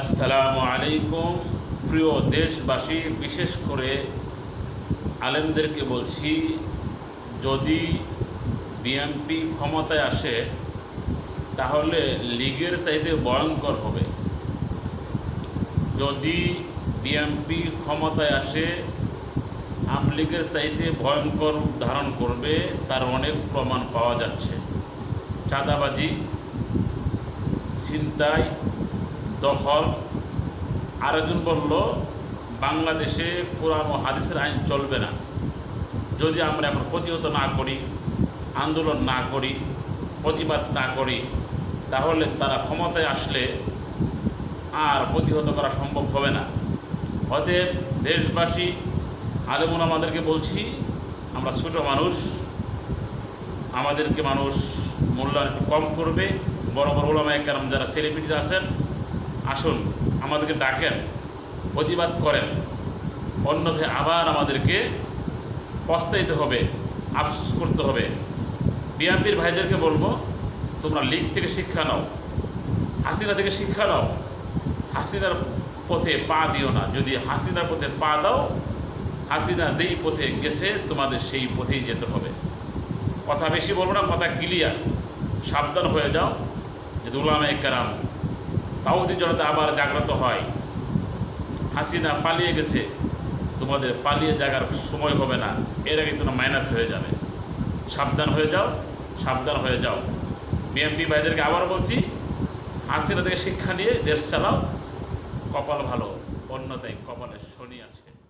আসসালামু আলাইকুম। প্রিয় দেশবাসী, বিশেষ করে আলেমদেরকে বলছি, যদি বিএনপি ক্ষমতায় আসে, তাহলে লীগের চাইতে ভয়ঙ্কর হবে। যদি বিএনপি ক্ষমতায় আসে আমলীগের চাইতে ভয়ঙ্কর রূপ ধারণ করবে, তার অনেক প্রমাণ পাওয়া যাচ্ছে। চাঁদাবাজি, ছিনতাই দখল। আরেকজন বলল, বাংলাদেশে কোরআন ও হাদিসের আইন চলবে না। যদি আমরা এখন প্রতিহত না করি, আন্দোলন না করি, প্রতিবাদ না করি, তাহলে তারা ক্ষমতায় আসলে আর প্রতিহত করা সম্ভব হবে না। অতএব দেশবাসী আলেমন আমাদেরকে বলছি, আমরা ছোট মানুষ, আমাদেরকে মানুষ মূল্যায়ন একটু কম করবে। বড় বড় ওলামায় কারণ যারা সেলিব্রিটি আছেন আসুন, আমাদেরকে ডাকেন, প্রতিবাদ করেন। অন্যথায় আবার আমাদেরকে পস্তাইতে হবে, আফসোস করতে হবে। বিএনপির ভাইদেরকে বলব, তোমরা লীগ থেকে শিক্ষা নাও, হাসিনা থেকে শিক্ষা নাও। হাসিনার পথে পা দিও না। যদি হাসিনার পথে পা দাও, হাসিনা যেই পথে গেছে, তোমাদের সেই পথেই যেতে হবে। কথা বেশি বলব না, কথা ক্লিয়ার সাবধান হয়ে যাও, যে উলামা একরাম তাওহিদ জনতা আবার জাগ্রত হয়। হাসিনা পালিয়ে গেছে। তোমাদের পালিয়ে যাগার সময় হবে না। এর আগে তোমরা মাইনাস হয়ে যাবে। সাবধান হয়ে যাও, সাবধান হয়ে যাও। বিএমপি ভাইদেরকে আবার বলছি, হাসিনা থেকে শিক্ষা নিয়ে দেশ চালাও। কপাল ভালো অন্যতায় কপালে শনি আছে।